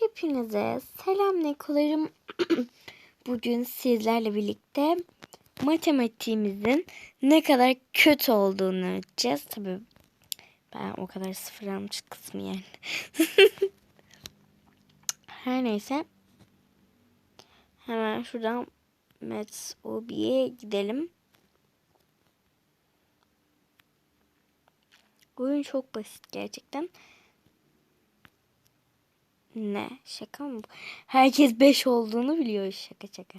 Hepinize selamünaleyküm. Bugün sizlerle birlikte matematiğimizin ne kadar kötü olduğunu öğreteceğiz. Tabii ben o kadar sıfır almış kısmı yani. Her neyse. Hemen şuradan Maths OB'ye gidelim. Oyun çok basit gerçekten. Ne? Şaka mı? bu? Herkes 5 olduğunu biliyor şaka şaka.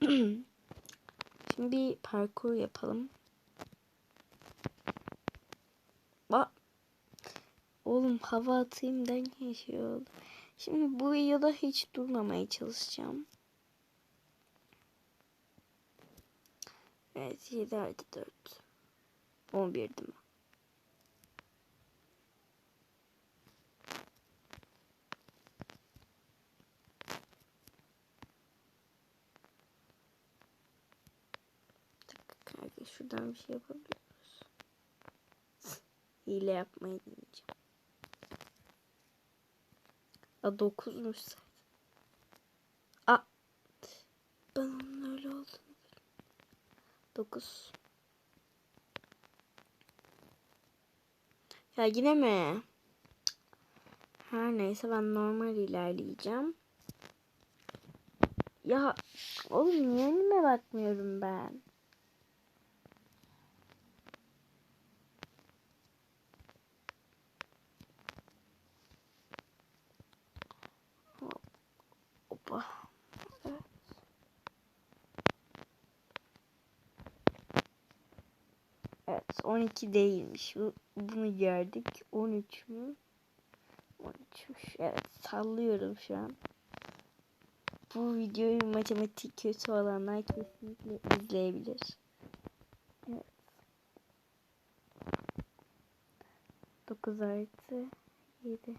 Şimdi bir parkur yapalım. Bak. Oğlum hava atayım derken şey oldu. Şimdi bu videoda hiç durmamaya çalışacağım. Evet 7 artı 4. 11 değil mi? Kanka şuradan bir şey yapabiliyoruz. Hile yapmayı deneyeceğim. A 9'muş zaten. A ben onun öyle olduğunu 9 Ya yine mi? Her neyse ben normal ilerleyeceğim. Ya oğlum niye önüme bakmıyorum ben? Hoppa. Evet. Evet 12 değilmiş. Bu, bunu gördük. 13 mü? 13'müş. Evet sallıyorum şu an. Bu videoyu matematik kötü olanlar kesinlikle izleyebilir. Evet. 9 artı 7.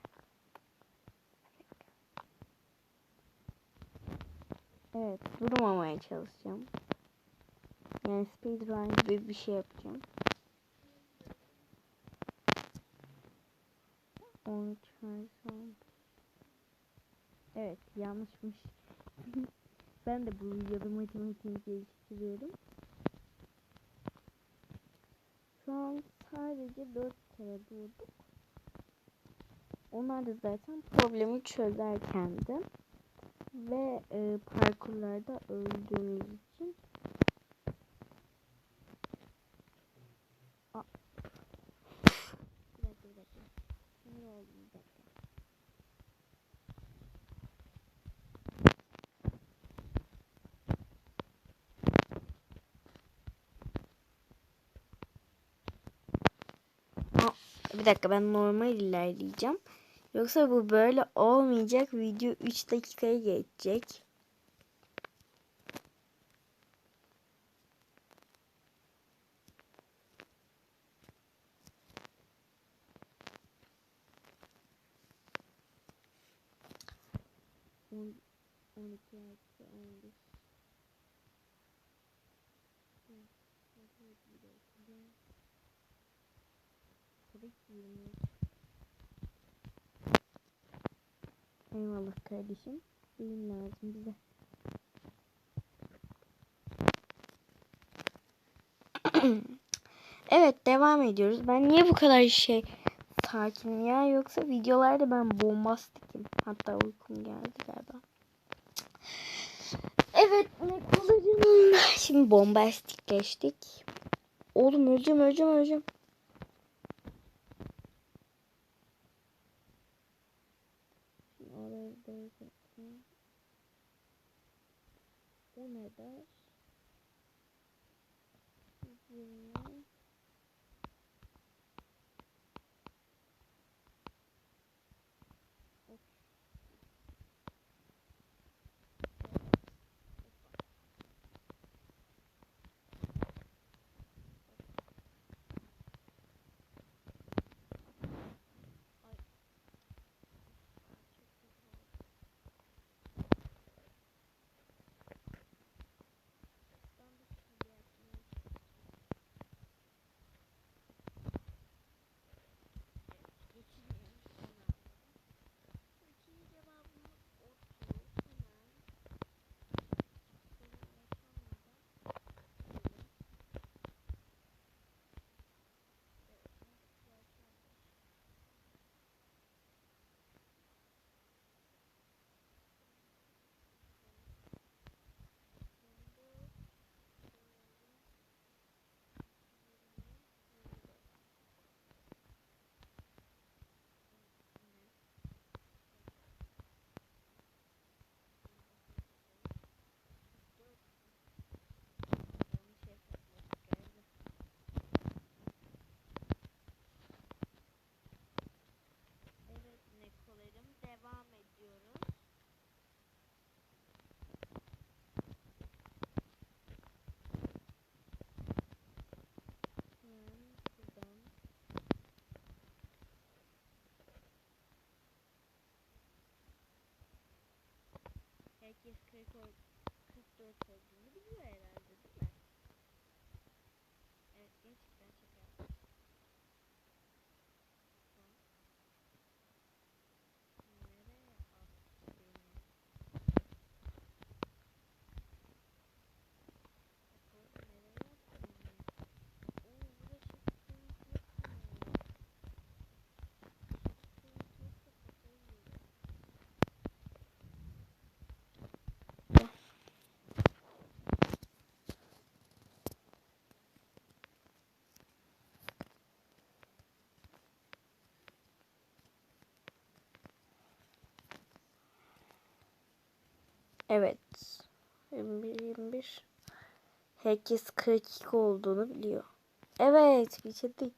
Evet, durmamaya çalışacağım. Yani speedrun gibi bir şey yapacağım. 13 artı 11. Evet, yanlışmış. ben de bu videoda matematiği geliştiriyorum. Şu an sadece 4 kere durduk. Onlar da zaten problemi çözerkendi ve e, parkurlarda öldüğümüz için bir dakika ben normal ilerleyeceğim. Yoksa bu böyle olmayacak. Video 3 dakikaya geçecek. On, 12 artı 11. Tabii ki 23. Eyvallah kardeşim. Beyin lazım bize. evet devam ediyoruz. Ben niye bu kadar şey sakin ya yoksa videolarda ben bombastikim. Hatta uykum geldi galiba. Evet ne kullanıyorum. Şimdi bombastikleştik. Oğlum öleceğim öleceğim öleceğim. 44 44 Evet. 21 21. Herkes 42 olduğunu biliyor. Evet, bitirdik.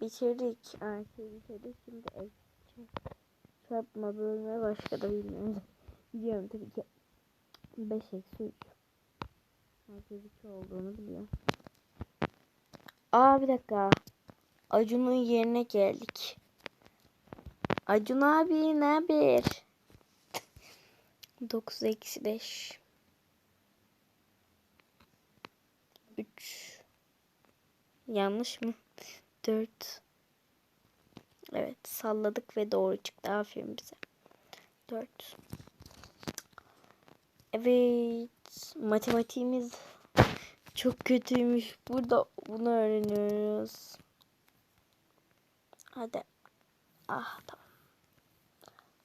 Bitirdik. Artık bitirdik. Şimdi ev çarpma bölme başka da bilmiyorum. Biliyorum tabii ki. 5 eksi 3. Herkes 2 olduğunu biliyor. Aa bir dakika. Acun'un yerine geldik. Acun abi ne haber? 9 eksi 5. 3. Yanlış mı? 4. Evet salladık ve doğru çıktı. Aferin bize. 4. Evet. Matematiğimiz çok kötüymüş. Burada bunu öğreniyoruz. Hadi. Ah tamam.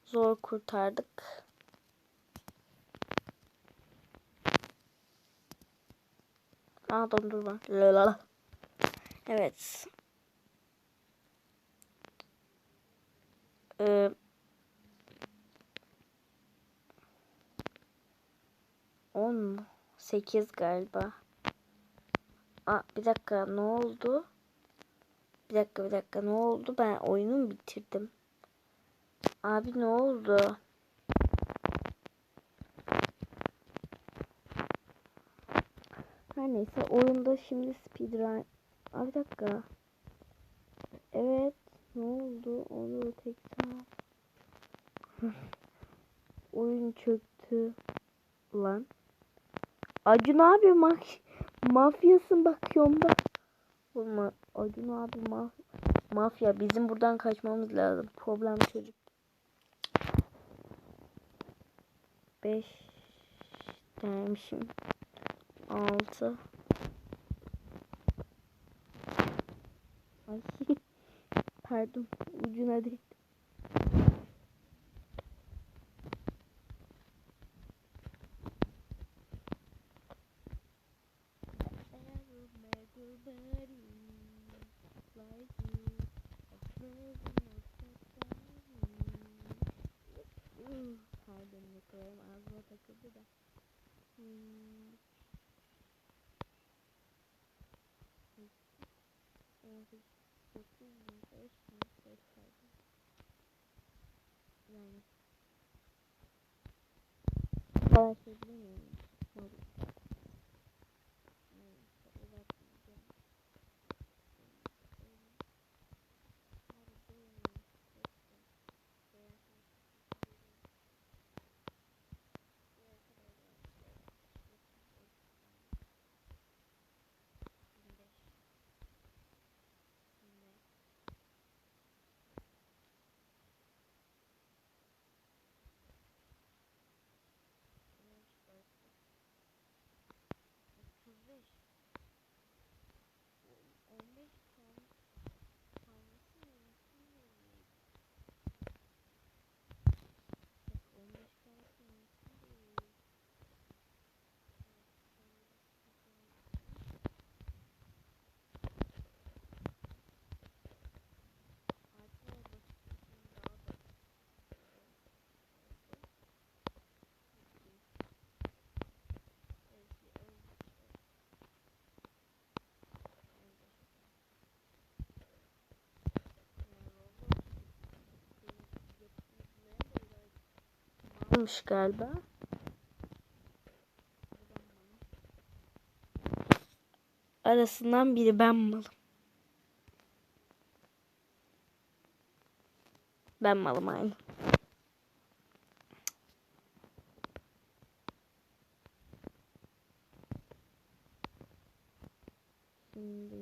Zor kurtardık. Aa dondurma. Lalala. Evet. Ee, on? Sekiz galiba. Aa, bir dakika ne oldu? Bir dakika bir dakika ne oldu? Ben oyunu mu bitirdim? Abi ne oldu? Her neyse oyunda şimdi speedrun. Aa, bir dakika. Evet. Ne oldu? Onu tekrar. Oyun çöktü. Lan. Acun abi ma mafyasın bakıyorum da. Olma. Acun abi ma mafya. Bizim buradan kaçmamız lazım. Problem çocuk. 5 demişim. 6 Ay pardon ucuna değil. Ağzıma takıldı da. Hmm. 18, 9, 5, 5 pardon. Yani. Bayağı şey bilmiyorum. Varmış galiba. Arasından biri ben malım. Ben malım aynı. Şimdi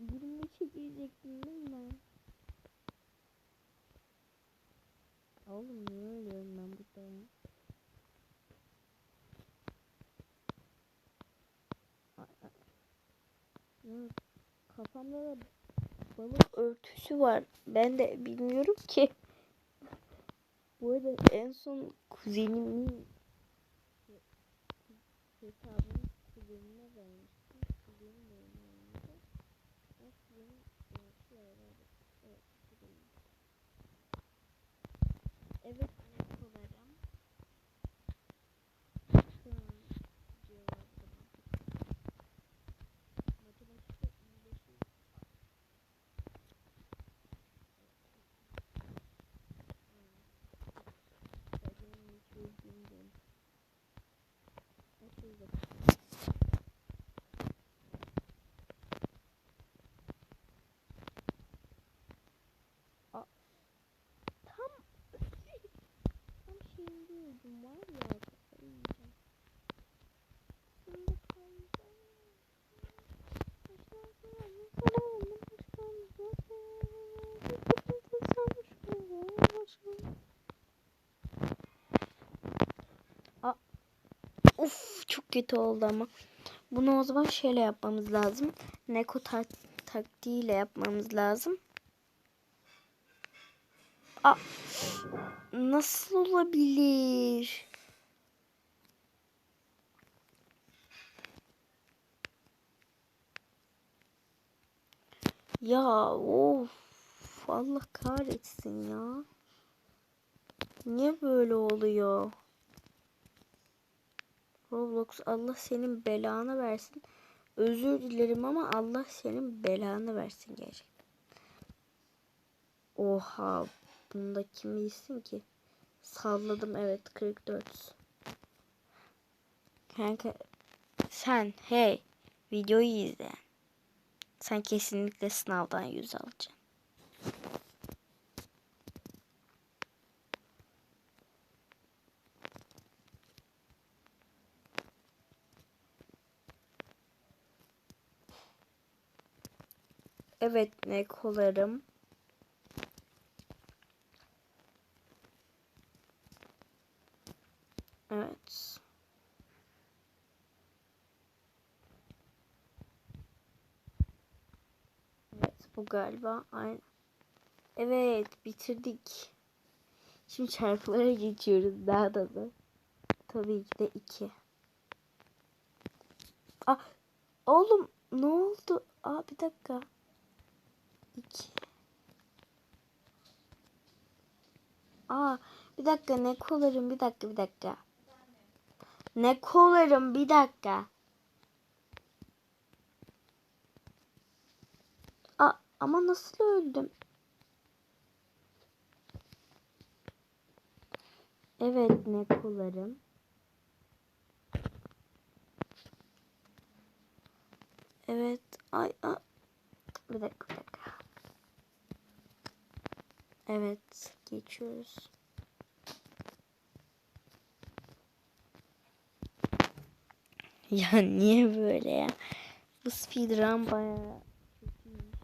23'e girecektim değil mi? Oğlum niye ölüyorum ben burada ya? Ya, kafamda da balık örtüsü var. Ben de bilmiyorum ki. Bu arada en son kuzenimin Evet kötü oldu ama. Bunu o zaman şöyle yapmamız lazım. Neko tak taktiğiyle yapmamız lazım. Aa, nasıl olabilir? Ya of Allah kahretsin ya. Niye böyle oluyor? Roblox Allah senin belanı versin. Özür dilerim ama Allah senin belanı versin gerçekten. Oha. Bunda kim bilsin ki? Salladım evet 44. Kanka sen hey videoyu izle. Sen kesinlikle sınavdan yüz alacaksın. Evet ne kolarım. Evet. Evet bu galiba aynı. Evet bitirdik. Şimdi çarpılara geçiyoruz daha da da. Tabii ki de iki. Aa, oğlum ne oldu? Aa bir dakika. İki. Aa bir dakika ne kolarım bir dakika bir dakika. Ne kolarım bir dakika. Aa ama nasıl öldüm? Evet ne kolarım. Evet ay, ay. Bir dakika bir dakika. Evet geçiyoruz. Ya niye böyle ya? Bu speedrun bayağı kötüymüş.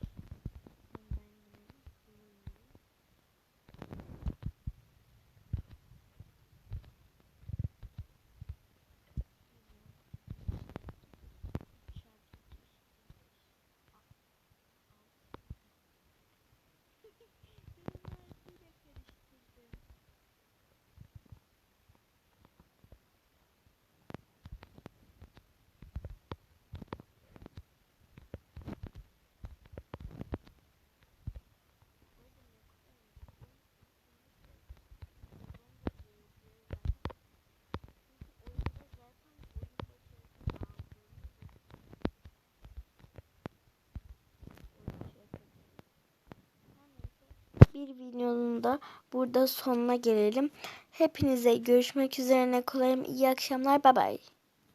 bir videonun da burada sonuna gelelim. Hepinize görüşmek üzere. Kolayım. İyi akşamlar. Bay bay.